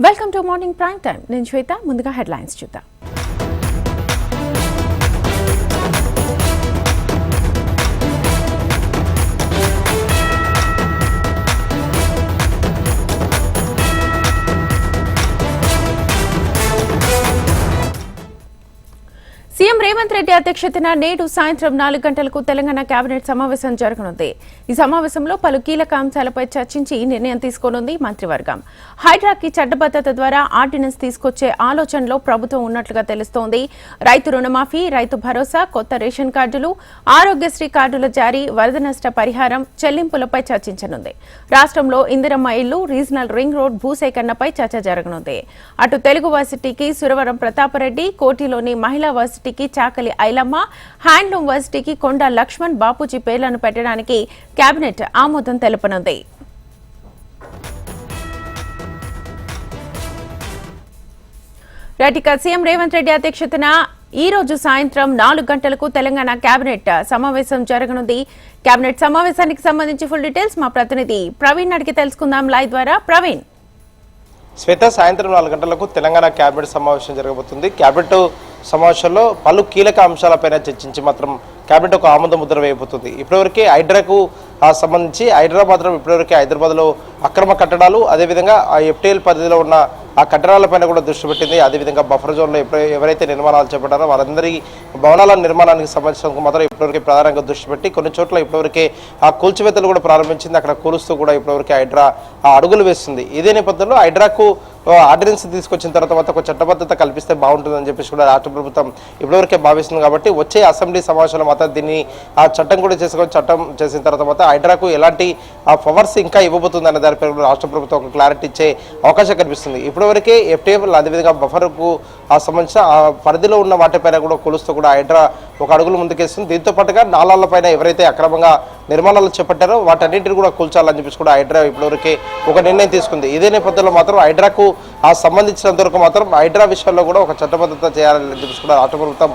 Welcome to morning prime time నేను శ్వేత ముందుగా headlines చూద్దాం. సీఎం రేవంత్ రెడ్డి అధ్యక్షతన నేడు సాయంత్రం నాలుగు గంటలకు తెలంగాణ కేబినెట్ సమావేశం జరగనుంది. ఈ సమావేశంలో పలు కీలక అంశాలపై చర్చించి నిర్ణయం తీసుకోనుంది మంత్రివర్గం. హైడ్రాకి చట్టబద్దత ద్వారా ఆర్డినెన్స్ తీసుకొచ్చే ఆలోచనలో ప్రభుత్వం ఉన్నట్లుగా తెలుస్తోంది. రైతు రుణమాఫీ రైతు భరోసా కొత్త రేషన్ కార్డులు ఆరోగ్యశ్రీ కార్డుల జారీ వరద నష్ట పరిహారం చెల్లింపులపై చర్చించనుంది. రాష్ట్రంలో ఇందిరమ్మ ఇల్లు రీజనల్ రింగ్ రోడ్ భూసేకరణపై చర్చ జరగనుంది. అటు తెలుగు వర్సిటీకి సురవరం ప్రతాపరెడ్డి కోటిలోని మహిళా వర్సిటీ యూనివర్సిటీకి చాకలి ఐలమ్మ హ్యాండ్లూమ్ యూనివర్సిటీకి కొండ లక్ష్మణ్ బాపూజీ పేర్లను పెట్టడానికి కేబినెట్ ఆమోదం తెలుపనుంది. రైట్ సీఎం రేవంత్ రెడ్డి అధ్యక్షతన ఈ రోజు సాయంత్రం నాలుగు గంటలకు తెలంగాణ కేబినెట్ సమావేశం జరగనుంది. కేబినెట్ సమావేశానికి సంబంధించి ఫుల్ డీటెయిల్స్ మా ప్రతినిధి ప్రవీణ్ అడిగి తెలుసుకుందాం లైవ్ ద్వారా. ప్రవీణ్. శ్వేత సాయంత్రం నాలుగు గంటలకు తెలంగాణ కేబినెట్ సమావేశం జరగబోతుంది. కేబినెట్ సమావేశంలో పలు కీలక అంశాలపైన చర్చించి మాత్రం కేబినెట్ ఒక ఆమోద ముద్ర వేయబోతుంది. ఇప్పటివరకే హైడ్రాకు ఆ, సంబంధించి హైడ్రా మాత్రం ఇప్పటివరకే హైదరాబాద్లో అక్రమ కట్టడాలు అదేవిధంగా ఆ ఎఫ్టీఎల్ పరిధిలో ఉన్న ఆ కట్టడాలపైన కూడా దృష్టి పెట్టింది. అదేవిధంగా బఫర్ జోన్లో ఎవరైతే నిర్మాణాలు చేపట్టారో వారందరి భవనాల నిర్మాణానికి సంబంధించిన మాత్రం ఇప్పటివరకు ప్రధానంగా దృష్టి పెట్టి కొన్ని చోట్ల ఇప్పటివరకే ఆ కూల్చివేతలు కూడా ప్రారంభించింది. అక్కడ కూలుస్తూ కూడా ఇప్పటివరకు హైడ్రా ఆ అడుగులు వేస్తుంది ఇదే నేపథ్యంలో హైడ్రాకు ఆర్డినెన్స్ తీసుకొచ్చిన తర్వాత ఒక చట్టబద్ధత కల్పిస్తే బాగుంటుందని చెప్పేసి కూడా రాష్ట్ర ప్రభుత్వం ఇప్పటివరకే భావిస్తుంది కాబట్టి వచ్చే అసెంబ్లీ సమావేశంలో మాత్రం దీన్ని ఆ చట్టం కూడా చేసుకొని చట్టం చేసిన తర్వాత హైడ్రాకు ఎలాంటి ఆ పవర్స్ ఇంకా ఇవ్వబోతుంది అనే దానిపై రాష్ట్ర ప్రభుత్వం ఒక క్లారిటీ ఇచ్చే అవకాశం కనిపిస్తుంది. ఇప్పటివరకే ఎఫ్టీఎఫ్ అదేవిధంగా బఫర్కు ఆ సంబంధించిన ఆ పరిధిలో ఉన్న వాటిపైన కూడా కొలుస్తూ కూడా హైడ్రా ఒక అడుగులు ముందుకేస్తుంది. దీంతో పాటుగా నాలాలపైన ఎవరైతే అక్రమంగా నిర్మాణాలు చేపట్టారో వాటన్నింటిని కూడా కూల్చాలని చెప్పేసి కూడా హైడ్రా ఇప్పటివరకే ఒక నిర్ణయం తీసుకుంది. ఇదే నేపథ్యంలో మాత్రం హైడ్రాకు ఆ సంబంధించినంత వరకు మాత్రం హైడ్రా విషయంలో కూడా ఒక చట్టబద్ధత చేయాలని చెప్పేసి కూడా రాష్ట్ర ప్రభుత్వం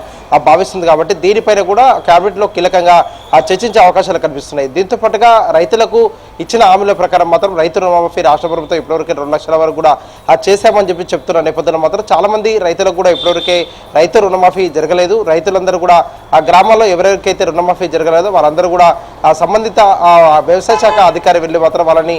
భావిస్తుంది కాబట్టి దీనిపైన కూడా క్యాబినెట్లో కీలకంగా ఆ చర్చించే అవకాశాలు కనిపిస్తున్నాయి. దీంతో పాటుగా రైతులకు ఇచ్చిన హామీల ప్రకారం మాత్రం రైతు రుణమాఫీ రాష్ట్ర ప్రభుత్వం ఇప్పటివరకు రెండు లక్షల వరకు కూడా ఆ చేశామని చెప్పి చెప్తున్న నేపథ్యంలో మాత్రం చాలా మంది రైతులకు కూడా ఇప్పటివరకే రైతు రుణమాఫీ జరగలేదు. రైతులందరూ కూడా ఆ గ్రామాల్లో ఎవరెవరికైతే రుణమాఫీ జరగలేదో వారందరూ కూడా ఆ సంబంధిత వ్యవసాయ శాఖ అధికారి వెళ్ళి మాత్రం వాళ్ళని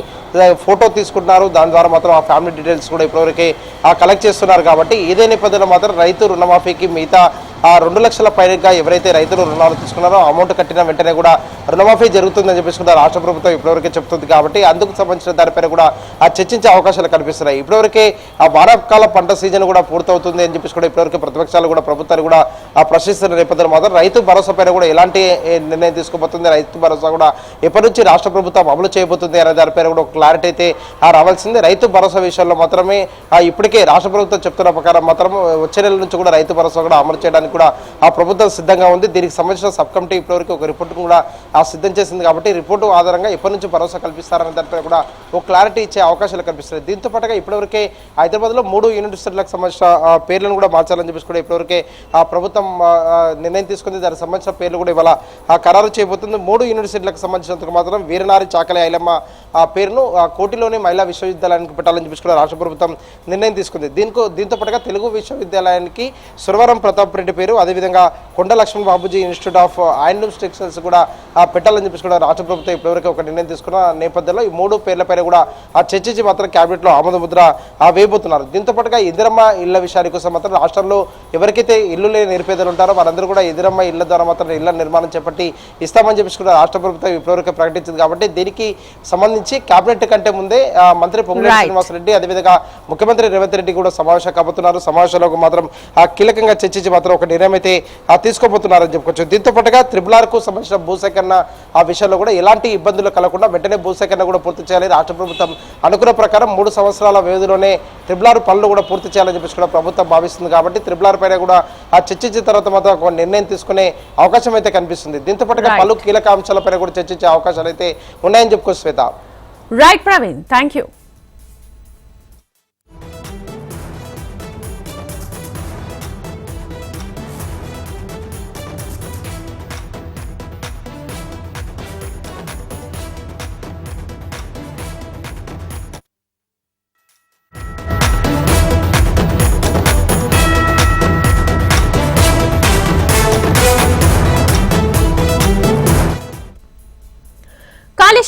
ఫోటో తీసుకుంటున్నారు. దాని ద్వారా మాత్రం ఆ ఫ్యామిలీ డీటెయిల్స్ కూడా ఇప్పటివరకే ఆ కలెక్ట్ చేస్తున్నారు. కాబట్టి ఇదే నేపథ్యంలో మాత్రం రైతు రుణమాఫీకి మిగతా ఆ రెండు లక్షల పైగా ఎవరైతే రైతులు రుణాలు తీసుకున్నారో అమౌంట్ కట్టిన వెంటనే కూడా రుణమాఫీ జరుగుతుందని చెప్పేసి కూడా రాష్ట్ర ప్రభుత్వం ఇప్పటివరకే చెప్తుంది కాబట్టి అందుకు సంబంధించిన దానిపైన కూడా ఆ చర్చించే అవకాశాలు కనిపిస్తున్నాయి. ఇప్పటివరకే ఆ వానాకాల పంట సీజన్ కూడా పూర్తవుతుంది అని చెప్పేసి కూడా ఇప్పటివరకు ప్రతిపక్షాలు కూడా ప్రభుత్వాలు కూడా ఆ ప్రశ్నిస్తున్న నేపథ్యంలో మాత్రం రైతు భరోసా పైన కూడా ఎలాంటి నిర్ణయం తీసుకోబోతుంది? రైతు భరోసా కూడా ఎప్పటి నుంచి రాష్ట్ర ప్రభుత్వం అమలు చేయబోతుంది అనే దానిపైన కూడా ఒక క్లారిటీ అయితే ఆ రావాల్సింది. రైతు భరోసా విషయంలో మాత్రమే ఇప్పటికే రాష్ట్ర ప్రభుత్వం చెప్తున్న ప్రకారం మాత్రం వచ్చే నెల నుంచి కూడా రైతు భరోసా కూడా అమలు చేయడానికి కూడా ఆ ప్రభుత్వం సిద్ధంగా ఉంది. దీనికి సంబంధించిన సబ్ కమిటీ ఇప్పటివరకు ఒక రిపోర్ట్ కూడా ఆ సిద్ధం చేసింది కాబట్టి రిపోర్టు ఆధారంగా ఎప్పటి నుంచి భరోసా కల్పిస్తారనే దానిపై కూడా ఒక క్లారిటీ ఇచ్చే అవకాశాలు కనిపిస్తున్నాయి. దీంతో పాటుగా ఇప్పటివరకే హైదరాబాద్లో మూడు యూనివర్సిటీలకు సంబంధించిన పేర్లను కూడా మార్చాలని చెప్పేసి కూడా ఇప్పటివరకే ఆ ప్రభుత్వం నిర్ణయం తీసుకుంది. దానికి సంబంధించిన పేర్లు కూడా ఇవాళ ఆ, ఖరారు చేయబోతుంది. మూడు యూనివర్సిటీలకు సంబంధించినందుకు మాత్రం వీరనారి చాకలి ఐలమ్మ ఆ పేరును ఆ కోటిలోని మహిళా విశ్వవిద్యాలయానికి పెట్టాలని చెప్పేసి కూడా రాష్ట్ర ప్రభుత్వం నిర్ణయం తీసుకుంది. దీనికి దీంతో పాటుగా తెలుగు విశ్వవిద్యాలయానికి సురవరం ప్రతాప్ రెడ్డి పేరు. అదేవిధంగా Konda Laxman Babuji institute of handloom textiles కూడా ఆ, పెట్టాలని చెప్పేసి కూడా రాష్ట్ర ప్రభుత్వం ఇప్పటివరకు ఒక నిర్ణయం తీసుకున్న నేపథ్యంలో ఈ మూడు పేర్లపైన కూడా ఆ చర్చించి మాత్రం క్యాబినెట్లో ఆమోద ముద్ర వేయబోతున్నారు. దీంతో పాటుగా ఇందిరమ్మ ఇళ్ళ విషయానికి కోసం మాత్రం రాష్ట్రంలో ఎవరికైతే ఇల్లు లేని నిరుపేదలు ఉంటారో వారందరూ కూడా ఎదిరమ్మ ఇళ్ళ ద్వారా మాత్రం ఇళ్ళ నిర్మాణం చేపట్టి ఇస్తామని చెప్పేసి కూడా రాష్ట్ర ప్రభుత్వం ఇప్పటివరకు ప్రకటించింది కాబట్టి దీనికి సంబంధించి కేబినెట్ కంటే ముందే మంత్రి పొంగులేటి Right. శ్రీనివాస్ రెడ్డి అదేవిధంగా ముఖ్యమంత్రి రేవంత్ రెడ్డి కూడా సమావేశం కాబోతున్నారు. సమావేశంలో మాత్రం ఆ కీలకంగా చర్చించి మాత్రం ఒక నిర్ణయం అయితే తీసుకోబోతున్నారని చెప్పుకోవచ్చు. దీంతో పాటుగా త్రిబుల్ ఆర్కు సంబంధించిన భూసేకరణ ఆ విషయంలో కూడా ఎలాంటి ఇబ్బందులు కలగకుండా వెంటనే భూసేకరణ కూడా పూర్తి చేయాలి రాష్ట్ర ప్రభుత్వం అనుకున్న ప్రకారం మూడు సంవత్సరాల వ్యవధిలోనే త్రిబుల్ ఆర్ పనులు కూడా పూర్తి చేయాలని చెప్పేసి కూడా ప్రభుత్వం భావిస్తుంది కాబట్టి త్రిబుల్ ఆర్ పైన కూడా ఆ చర్చించిన తర్వాత మాత్రం ఒక నిర్ణయం తీసుకునే అవకాశం అయితే కనిపిస్తుంది. దీంతో పాటుగా. పలు కీలక అంశాలపైన కూడా చర్చించే అవకాశాలు అయితే ఉన్నాయని చెప్పుకోవచ్చు Swetha. Right Praveen thank you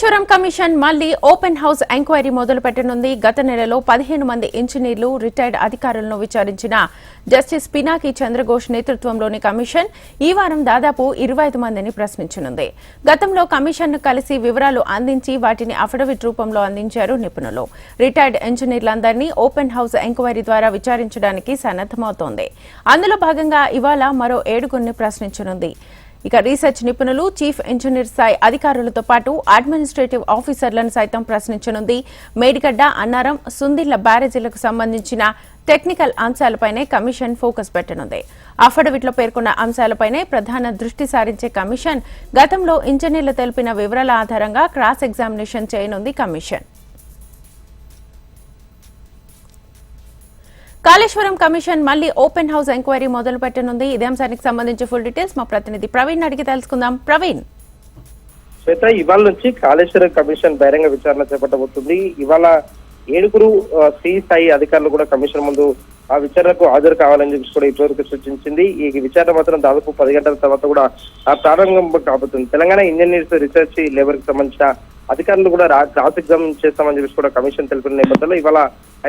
Kaleshwaram commission మళ్ళీ ఓపెన్ హౌస్ ఎంక్వైరీ మొదలు పెట్టనుంది గత నెలలో పదిహేను మంది ఇంజనీర్లు రిటైర్డ్ అధికారులను విచారించిన జస్టిస్ పినాకి చంద్రఘోష్ నేతృత్వంలోని కమిషన్ ఈ వారం దాదాపు ఇరవై ఐదు మందిని ప్రశ్నించనుంది. గతంలో కమిషన్ను కలిసి వివరాలు అందించి వాటిని అఫిడవిట్ రూపంలో అందించారు నిపుణులు. రిటైర్డ్ ఇంజనీర్లందరినీ ఓపెన్ హౌస్ ఎంక్వైరీ ద్వారా విచారించడానికి సన్నద్దమవుతోంది అందులో భాగంగా ఇవాళ మరో ఏడుగురిని ప్రశ్నించనుంది. ఇక రీసెర్చ్ నిపుణులు చీఫ్ ఇంజనీర్ స్థాయి అధికారులతో పాటు అడ్మినిస్ట్రేటివ్ ఆఫీసర్లను సైతం ప్రశ్నించనుంది. మేడిగడ్డ అన్నారం సుందిళ్ళ బ్యారేజీలకు సంబంధించిన టెక్నికల్ అంశాలపైనే కమిషన్ ఫోకస్ పెట్టనుంది. అఫిడవిట్లో పేర్కొన్న అంశాలపైనే ప్రధాన దృష్టి సారించే కమిషన్ గతంలో ఇంజనీర్లు తెలిపిన వివరాల ఆధారంగా క్రాస్ ఎగ్జామినేషన్ చేయనుంది కమిషన్. కాళేశ్వరం కమిషన్ మళ్ళీ ఓపెన్ హౌస్ ఎంక్వైరీ మొదలు పెట్టనుంది. ఇదే అంశానికి సంబంధించి ఫుల్ డీటెయిల్స్ మా ప్రతినిధి ప్రవీణ్ అడిగి తెలుసుకుందాం. ప్రవీణ్. శ్వేత ఇవాళ నుంచి కాళేశ్వరం కమిషన్ బహిరంగ విచారణ చేపట్టబోతుంది. ఇవాళ ఏడుగురు ఆ, సి స్థాయి అధికారులు కూడా కమిషన్ ముందు ఆ విచారణకు హాజరు కావాలని చెప్పి కూడా ఇప్పటివరకు సూచించింది. ఈ విచారణ మాత్రం దాదాపు పది గంటల తర్వాత కూడా ప్రారంభం కాబోతుంది. తెలంగాణ ఇంజనీర్స్ రీసెర్చ్ లేబర్కి సంబంధించిన అధికారులు కూడా క్రాస్ ఎగ్జామ్ చేస్తామని చెప్పి కూడా కమిషన్ తెలిపిన నేపథ్యంలో ఇవాళ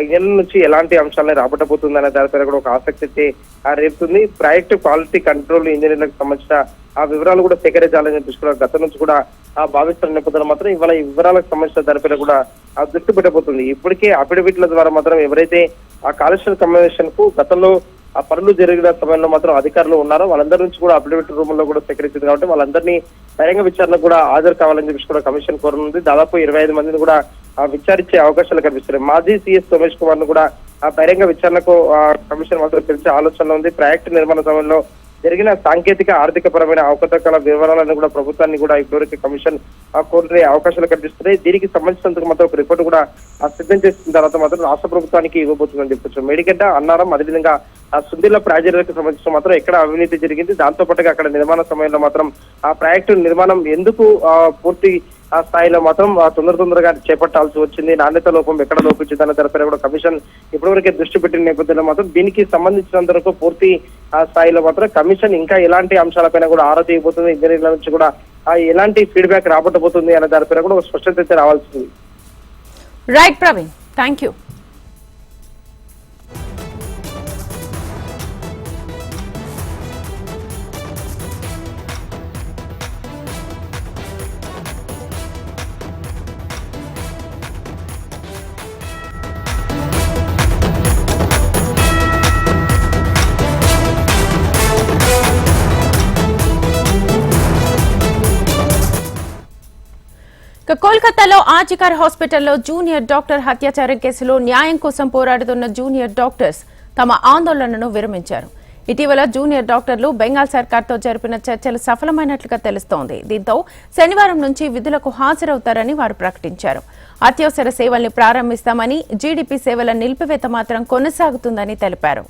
ఐదేళ్ళ నుంచి ఎలాంటి అంశాలని రాబట్టబోతుంది అనే దానిపైన కూడా ఒక ఆసక్తి అయితే ఆ రేపుతుంది. ప్రాజెక్టు క్వాలిటీ కంట్రోల్ ఇంజనీర్లకు సంబంధించిన ఆ వివరాలు కూడా సేకరించాలని చెప్పి కూడా నుంచి కూడా ఆ భావిస్తున్న నేపథ్యంలో మాత్రం ఇవాళ ఈ వివరాలకు సంబంధించిన దానిపైన కూడా ఆ దృష్టి పెట్టబోతుంది. ఇప్పటికే అఫిడవిట్ల ద్వారా మాత్రం ఎవరైతే ఆ కాలుష్య కమిషన్కు గతంలో ఆ పనులు జరిగిన సమయంలో మాత్రం అధికారులు ఉన్నారో వాళ్ళందరి నుంచి కూడా అఫిడవిట్ రూమ్లో కూడా సేకరించింది కాబట్టి వాళ్ళందరినీ బహిరంగ విచారణకు కూడా హాజరు కావాలని చెప్పి కూడా కమిషన్ కోరనుంది. దాదాపు ఇరవై ఐదు మందిని కూడా ఆ విచారించే అవకాశాలు కనిపిస్తున్నాయి. మాజీ సీఎస్ సోమేష్ కుమార్ను కూడా ఆ బహిరంగ విచారణకు ఆ కమిషన్ మాత్రం పిలిచే ఆలోచనలో ఉంది. ప్రాజెక్టు నిర్మాణ సమయంలో జరిగిన సాంకేతిక ఆర్థిక పరమైన అవకతవకల వివరాలను కూడా ప్రభుత్వాన్ని కూడా ఇప్పటివరకు కమిషన్ ఆ కోరే అవకాశాలు కనిపిస్తున్నాయి దీనికి సంబంధించినందుకు మాత్రం ఒక రిపోర్ట్ కూడా సిద్ధం చేసిన తర్వాత మాత్రం రాష్ట్ర ప్రభుత్వానికి ఇవ్వబోతుందని చెప్పొచ్చు మేడిగడ్డ అన్నారం అదేవిధంగా ఆ సుందిల్ల ప్రాజెక్టులకు సంబంధించిన మాత్రం ఎక్కడ అవినీతి జరిగింది. దాంతో పాటుగా అక్కడ నిర్మాణ సమయంలో మాత్రం ఆ ప్రాజెక్టు నిర్మాణం ఎందుకు పూర్తి ఆ స్థాయిలో మాత్రం ఆ తొందర తొందరగా చేపట్టాల్సి వచ్చింది. నాణ్యత లోపం ఎక్కడ లోపించిందన్న దానిపైన కూడా కమిషన్ ఇప్పటివరకే దృష్టి పెట్టిన నేపథ్యంలో మాత్రం దీనికి సంబంధించినంత వరకు పూర్తి ఆ స్థాయిలో మాత్రం కమిషన్ ఇంకా ఎలాంటి అంశాలపైన కూడా ఆరా తీయబోతుంది. ఇంజనీర్ల నుంచి కూడా ఎలాంటి ఫీడ్బ్యాక్ రాబట్టబోతుంది అనే దానిపైన కూడా ఒక స్పష్టత అయితే రావాల్సింది రైట్ ప్రవీణ్ థ్యాంక్ యూ కోల్కతాలో ఆర్జికర్ హాస్పిటల్లో జూనియర్ డాక్టర్ హత్యాచారం కేసులో న్యాయం కోసం పోరాడుతున్న జూనియర్ డాక్టర్స్ తమ ఆందోళనను విరమించారు. ఇటీవల జూనియర్ డాక్టర్లు బెంగాల్ సర్కార్తో జరిపిన చర్చలు సఫలమైనట్లుగా తెలుస్తోంది. దీంతో శనివారం నుంచి విధులకు హాజరవుతారని వారు ప్రకటించారు. అత్యవసర సేవల్ని ప్రారంభిస్తామని జీడీపీ సేవల నిలిపివేత మాత్రం కొనసాగుతుందని తెలిపారు.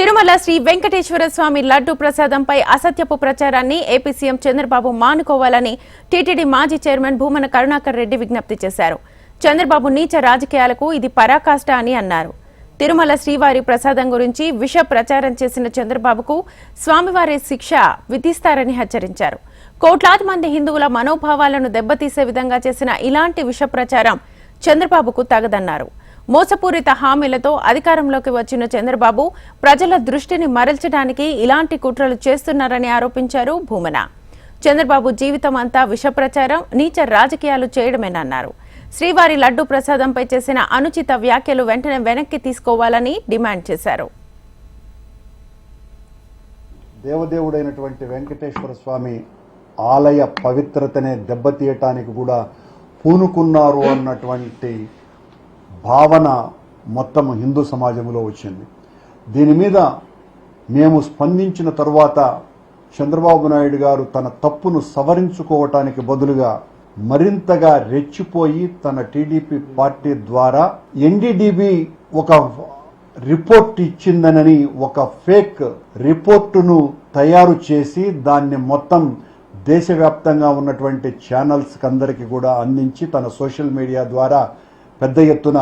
తిరుమల శ్రీ వెంకటేశ్వర స్వామి లడ్డు ప్రసాదంపై అసత్యపు ప్రచారాన్ని ఏపీ సీఎం చంద్రబాబు మానుకోవాలని టీటీడీ మాజీ చైర్మన్ భూమన కరుణాకర్ రెడ్డి విజ్ఞప్తి చేశారు. చంద్రబాబు నీచ రాజకీయాలకు ఇది పరాకాష్ట అని అన్నారు. తిరుమల శ్రీవారి ప్రసాదం గురించి విష ప్రచారం చేసిన చంద్రబాబుకు స్వామివారి శిక్ష విధిస్తారని హెచ్చరించారు. కోట్లాది మంది హిందువుల మనోభావాలను దెబ్బతీసే విధంగా చేసిన ఇలాంటి విష ప్రచారం చంద్రబాబుకు తగదన్నారు. మోసపూరిత హామీలతో అధికారంలోకి వచ్చిన చంద్రబాబు ప్రజల దృష్టిని మరల్చడానికి ఇలాంటి కుట్రలు చేస్తున్నారని ఆరోపించారు భూమన. చంద్రబాబు జీవితం అంతా విష ప్రచారం నీచ రాజకీయాలు చేయడమేనన్నారు. శ్రీవారి లడ్డు ప్రసాదంపై చేసిన అనుచిత వ్యాఖ్యలు వెంటనే వెనక్కి తీసుకోవాలని డిమాండ్ చేశారు. దేవదేవుడైనటువంటి వెంకటేశ్వర స్వామి ఆలయ పవిత్రతనే దెబ్బతీయటానికి కూడా పూనుకున్నారు అన్నటువంటి భావన మొత్తం హిందూ సమాజంలో వచ్చింది. దీని మీద మేము స్పందించిన తరువాత చంద్రబాబు నాయుడు గారు తన తప్పును సవరించుకోవటానికి బదులుగా మరింతగా రెచ్చిపోయి తన టీడీపీ పార్టీ ద్వారా ఎన్డీడీబీ ఒక రిపోర్ట్ ఇచ్చిందనని ఒక ఫేక్ రిపోర్టును తయారు చేసి దాన్ని మొత్తం దేశవ్యాప్తంగా ఉన్నటువంటి ఛానల్స్కి అందరికీ కూడా అందించి తన సోషల్ మీడియా ద్వారా పెద్ద ఎత్తున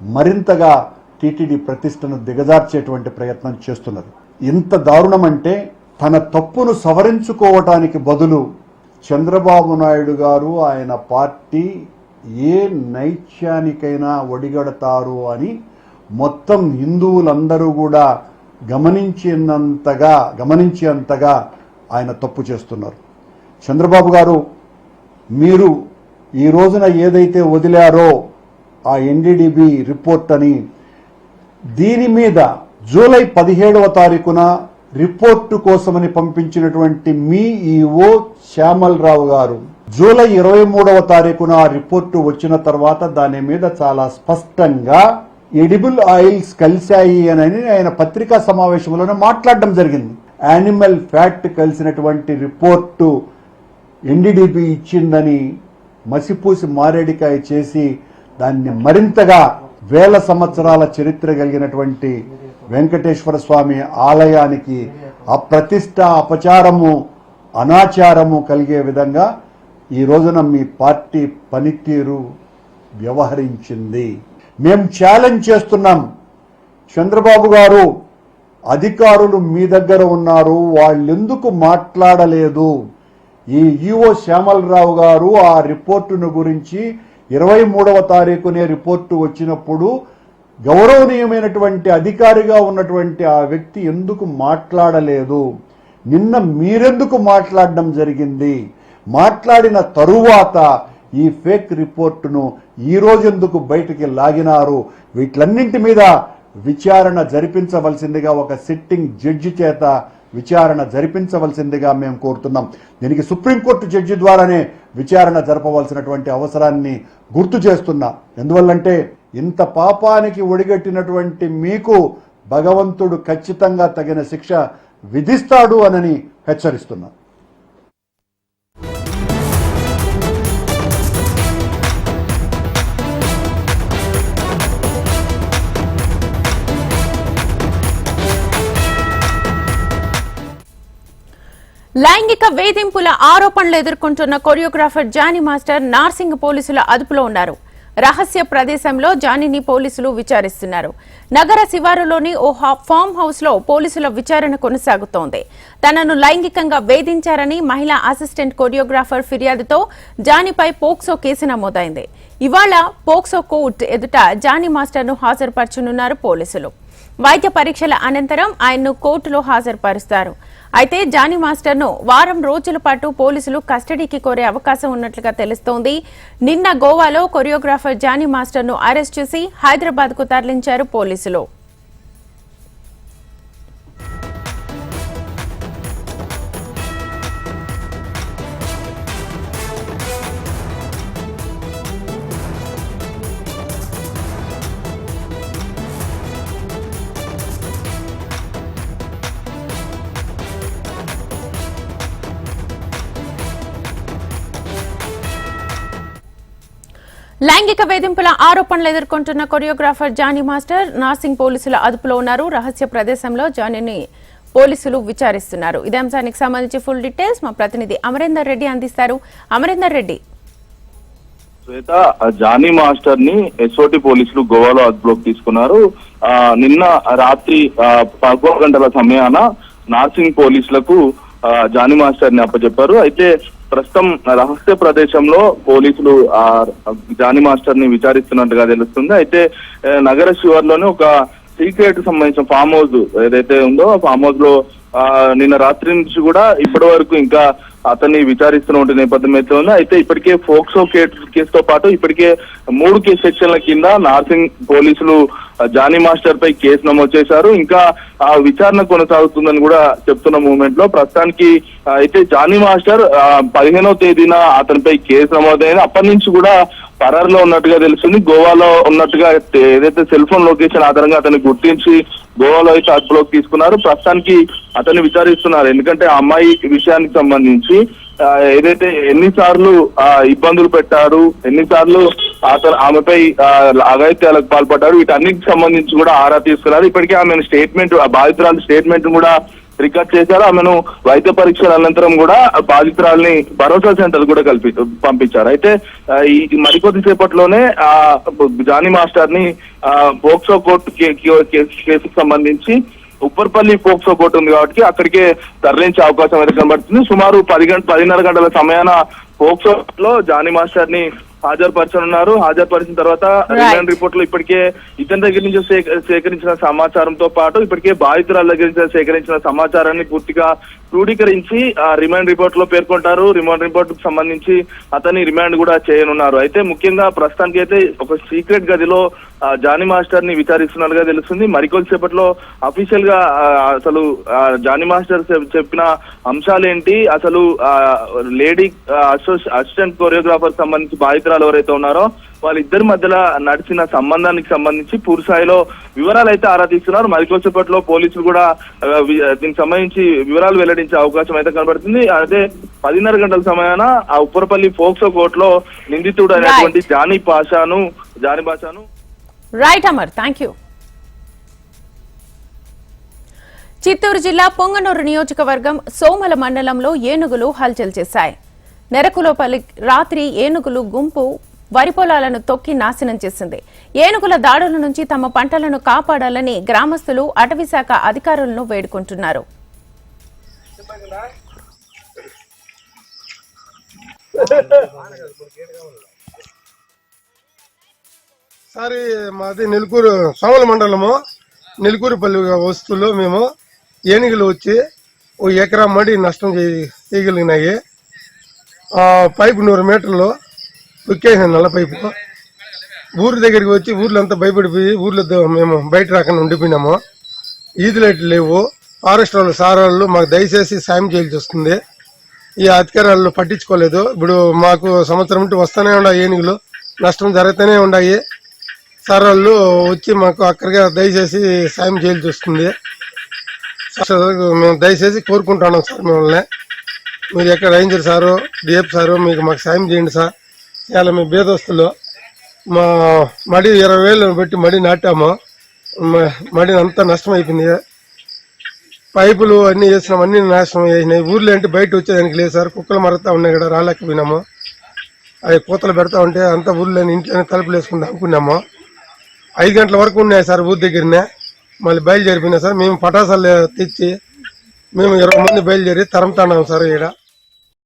మరింతగా టీటీడీ ప్రతిష్టను దిగజార్చేటువంటి ప్రయత్నం చేస్తున్నారు ఇంత దారుణం అంటే తన తప్పును సవరించుకోవటానికి బదులు చంద్రబాబు నాయుడు గారు ఆయన పార్టీ ఏ నైత్యానికైనా ఒడిగడతారు అని మొత్తం హిందువులందరూ కూడా గమనించినంతగా గమనించేంతగా ఆయన తప్పు చేస్తున్నారు. చంద్రబాబు గారు మీరు ఈ రోజున ఏదైతే వదిలారో ఆ ఎన్డీడీబీ రిపోర్ట్ అని దీని మీద జూలై పదిహేడవ తారీఖున రిపోర్టు కోసమని పంపించినటువంటి మీ ఈఓ శ్యామల్ రావు గారు జూలై ఇరవై మూడవ తారీఖున ఆ రిపోర్టు వచ్చిన తర్వాత దాని మీద చాలా స్పష్టంగా ఎడిబుల్ ఆయిల్స్ కలిశాయి అని ఆయన పత్రికా సమావేశంలోనే మాట్లాడడం జరిగింది. యానిమల్ ఫ్యాట్ కలిసినటువంటి రిపోర్టు ఎన్డీడీపీ ఇచ్చిందని మసిపూసి మారేడికాయ చేసి దాన్ని మరింతగా వేల సంవత్సరాల చరిత్ర కలిగినటువంటి వెంకటేశ్వర స్వామి ఆలయానికి అప్రతిష్ట అపచారము అనాచారము కలిగే విధంగా ఈ రోజున మీ పార్టీ పనితీరు వ్యవహరించింది. మేము ఛాలెంజ్ చేస్తున్నాం. చంద్రబాబు గారు అధికారులు మీ దగ్గర ఉన్నారు వాళ్ళెందుకు మాట్లాడలేదు? ఈ ఈఓ శ్యామలరావు గారు ఆ రిపోర్టును గురించి ఇరవై మూడవ తారీఖునే రిపోర్టు వచ్చినప్పుడు గౌరవనీయమైనటువంటి అధికారిగా ఉన్నటువంటి ఆ వ్యక్తి ఎందుకు మాట్లాడలేదు? నిన్న మీరెందుకు మాట్లాడడం జరిగింది? మాట్లాడిన తరువాత ఈ ఫేక్ రిపోర్టును ఈ రోజెందుకు బయటికి లాగినారు? వీటిలన్నింటి మీద విచారణ జరిపించవలసిందిగా ఒక సిట్టింగ్ జడ్జి చేత విచారణ జరిపించవలసిందిగా మేము కోరుతున్నాం. దీనికి సుప్రీంకోర్టు జడ్జి ద్వారానే విచారణ జరపవలసినటువంటి అవసరాన్ని గుర్తు చేస్తున్నా. ఎందువల్లంటే ఇంత పాపానికి ఒడిగట్టినటువంటి మీకు భగవంతుడు ఖచ్చితంగా తగిన శిక్ష విధిస్తాడు అనని హెచ్చరిస్తున్నా. లైంగిక వేధింపుల ఆరోపణలు ఎదుర్కొంటున్న కొరియోగ్రాఫర్ జానీ మాస్టర్ నార్సింగ్ పోలీసుల అదుపులో ఉన్నారు. రహస్య ప్రదేశంలో జానీని పోలీసులు విచారిస్తున్నారు. నగర శివారులోని ఓ హా- ఫామ్ హౌస్లో పోలీసుల విచారణ కొనసాగుతోంది. తనను లైంగికంగా వేధించారని మహిళా అసిస్టెంట్ కొరియోగ్రాఫర్ ఫిర్యాదుతో జానీపై పోక్సో కేసు నమోదైంది. ఇవాళ పోక్సో కోర్టు ఎదుట జానీ మాస్టర్ను హాజరుపరచనున్నారు పోలీసులు. వైద్య పరీక్షల అనంతరం ఆయన్ను కోర్టులో హాజరుపరుస్తారు. అయితే జానీ మాస్టర్ను వారం రోజుల పాటు పోలీసులు కస్టడీకి కోరే అవకాశం ఉన్నట్లుగా తెలుస్తోంది. నిన్న గోవాలో కొరియోగ్రాఫర్ జానీ మాస్టర్ను అరెస్ట్ చేసి హైదరాబాద్కు తరలించారు పోలీసులు. లైంగిక వేధింపుల ఆరోపణలు ఎదుర్కొంటున్న కొరియోగ్రాఫర్ జానీ మాస్టర్ నార్సింగ్ పోలీసుల అదుపులో ఉన్నారు. రహస్య ప్రదేశంలో జానీని పోలీసులు విచారిస్తున్నారు. ఇదే అంశానికి సంబంధించి ఫుల్ డీటెయిల్స్ మా ప్రతినిధి అమరేందర్ రెడ్డి అందిస్తారు. అమరేందర్ రెడ్డి. శ్వేత జానీ మాస్టర్ని ఎస్ఓటి పోలీసులు గోవాలో అదుపులోకి తీసుకున్నారు. నిన్న రాత్రి పదకొండు గంటల సమయాన నార్సింగ్ పోలీసులకు జానీ మాస్టర్ని అప్పచెప్పారు. అయితే ప్రస్తుతం రహస్య ప్రదేశంలో పోలీసులు ఆ జానీ మాస్టర్ని విచారిస్తున్నట్టుగా తెలుస్తుంది. అయితే నగర శివర్లోనే ఒక సీక్రెట్ సంబంధించిన ఫామ్ హౌస్ ఏదైతే ఉందో ఫామ్ హౌస్లో ఆ, నిన్న రాత్రి నుంచి కూడా ఇప్పటి వరకు ఇంకా అతన్ని విచారిస్తున్న నేపథ్యం అయితే ఉంది. అయితే ఇప్పటికే ఫోక్సో కేసు కేసుతో పాటు ఇప్పటికే మూడు కేసు సెక్షన్ల కింద నార్సింగ్ పోలీసులు జానీ మాస్టర్ పై కేసు నమోదు చేశారు. ఇంకా ఆ విచారణ కొనసాగుతుందని కూడా చెప్తున్న మూమెంట్లో ప్రస్తుతానికి అయితే జానీ మాస్టర్ పదిహేనో తేదీన అతనిపై కేసు నమోదైంది. అప్పటి నుంచి కూడా పరారులో ఉన్నట్టుగా తెలుస్తుంది. గోవాలో ఉన్నట్టుగా ఏదైతే సెల్ ఫోన్ లొకేషన్ ఆధారంగా అతన్ని గుర్తించి గోవాలో అయితే అదుపులోకి తీసుకున్నారు. ప్రస్తుతానికి అతన్ని విచారిస్తున్నారు. ఎందుకంటే ఆ అమ్మాయి విషయానికి సంబంధించి ఏదైతే ఎన్నిసార్లు ఆ, ఇబ్బందులు పెట్టారు ఎన్నిసార్లు అతను ఆమెపై ఆ, పాల్పడ్డారు. వీటన్నిటికి సంబంధించి కూడా ఆరా తీసుకున్నారు. ఇప్పటికే ఆమె స్టేట్మెంట్ బాధితురాలు స్టేట్మెంట్ కూడా రికార్డ్ చేశారు. ఆమెను వైద్య పరీక్షల అనంతరం కూడా బాధితురాల్ని భరోసా సెంటర్ కూడా కల్పి పంపించారు. అయితే ఈ మరికొద్ది సేపట్లోనే ఆ జానీ మాస్టర్ని పోక్సో కోర్టు కే- కేసుకు సంబంధించి ఉప్పర్పల్లి పోక్సో కోర్టు ఉంది కాబట్టి అక్కడికే తరలించే అవకాశం అయితే కనబడుతుంది. సుమారు పది గంట పదిన్నర గంటల సమయాన పోక్సో లో జానీ మాస్టర్ని హాజరుపరచనున్నారు హాజరుపరిచిన తర్వాత రిమాండ్ రిపోర్ట్లో ఇప్పటికే ఇతని దగ్గర నుంచి సేక- సేకరించిన సమాచారంతో పాటు ఇప్పటికే బాధితురాల దగ్గర నుంచి సేకరించిన సమాచారాన్ని పూర్తిగా క్రోడీకరించి ఆ రిమాండ్ రిపోర్ట్లో పేర్కొంటారు. రిమాండ్ రిపోర్ట్కు సంబంధించి అతని రిమాండ్ కూడా చేయనున్నారు. అయితే ముఖ్యంగా ప్రస్తుతానికి అయితే ఒక సీక్రెట్ గదిలో జానీ మాస్టర్ని విచారిస్తున్నట్టుగా తెలుస్తుంది. మరికొద్దిసేపట్లో అఫీషియల్గా అసలు జానీ మాస్టర్ చెప్- చెప్పిన అంశాలు ఏంటి అసలు లేడీ అసిస్టెంట్ కొరియోగ్రాఫర్ సంబంధించి బాధితురాలు ఎవరైతే ఉన్నారో వాళ్ళిద్దరి మధ్యలో నడిచిన సంబంధానికి సంబంధించి పూర్తి స్థాయిలో వివరాలు అయితే ఆరా తీస్తున్నారు. మరికొద్దిసేపట్లో పోలీసులు కూడా దీనికి సంబంధించి వివరాలు వెల్లడించే అవకాశం అయితే కనబడుతుంది. అదే పదిన్నర గంటల సమయాన ఆ ఉప్పరపల్లి ఫోక్సో కోర్టులో నిందితుడు అనేటువంటి జానీ పాషాను Jani పాషాను right Amar thank you Chittoor జిల్లా పొంగనూరు నియోజకవర్గం సోమల మండలంలో ఏనుగులు హల్చల్ చేశాయి. నెరకులోపల్లి రాత్రి ఏనుగులు గుంపు వరి పొలాలను తొక్కి నాశనం చేసింది. ఏనుగుల దాడుల నుంచి తమ పంటలను కాపాడాలని గ్రామస్తులు అటవీశాఖ అధికారులను వేడుకుంటున్నారు. సారి మాది నెల్కూరు సోమల మండలము నెలకూరుపల్లి వస్తువులు మేము ఏనుగులు వచ్చి ఓ ఎకరా మడి నష్టం చేయగలిగినాయి. పైపు నూరు మీటర్లు తొక్కేసాను నల్ల పైపు. ఊరి దగ్గరికి వచ్చి ఊర్లో అంతా భయపడిపోయి ఊర్లో మేము బయట రాకుండా ఉండిపోయినాము. ఈది లైట్లు లేవు. ఫారెస్ట్ వాళ్ళు సార్ వాళ్ళు మాకు దయచేసి సాయం చేయాల్సి వస్తుంది. ఈ అధికారాలు పట్టించుకోలేదు. ఇప్పుడు మాకు సంవత్సరం వస్తూనే ఉన్నాయి ఏనుగులు. నష్టం జరుగుతూనే ఉన్నాయి. సార్ వాళ్ళు వచ్చి మాకు అక్కడిగా దయచేసి సాయం చేయాల్సి వస్తుంది. సార్ మేము దయచేసి కోరుకుంటున్నాం సార్ మిమ్మల్ని. మీరు ఎక్కడ రేంజర్ సారు? డిఎఫ్ సారు మీకు మాకు సాయం చేయండి సార్. చాలా మీ బేదస్తులు మా మడి ఇరవై వేలు పెట్టి మడి నాటాము. మ- మడి అంతా నష్టం అయిపోయింది. పైపులు అన్నీ వేసినాం అన్నీ నాశనం చేసినాయి ఊర్లో అంటే బయట వచ్చేదానికి లేదు సార్. కుక్కలు మరతా ఉన్నాయి కూడా రాలేకపోయినాము. అవి కూతలు పెడతా ఉంటే అంతా ఊర్లో ఇంట్లోనే తలుపులు వేసుకుని అనుకున్నాము ఐదు గంటల వరకు ఉన్నాయి సార్ ఊరి దగ్గరనే. మళ్ళీ బయలుదేరిపోయినా సార్ మేము పటాసాలు తెచ్చి మేము ఇరవై మంది బయలుదేరి తరంతాన్నాం సార్ ఇక్కడ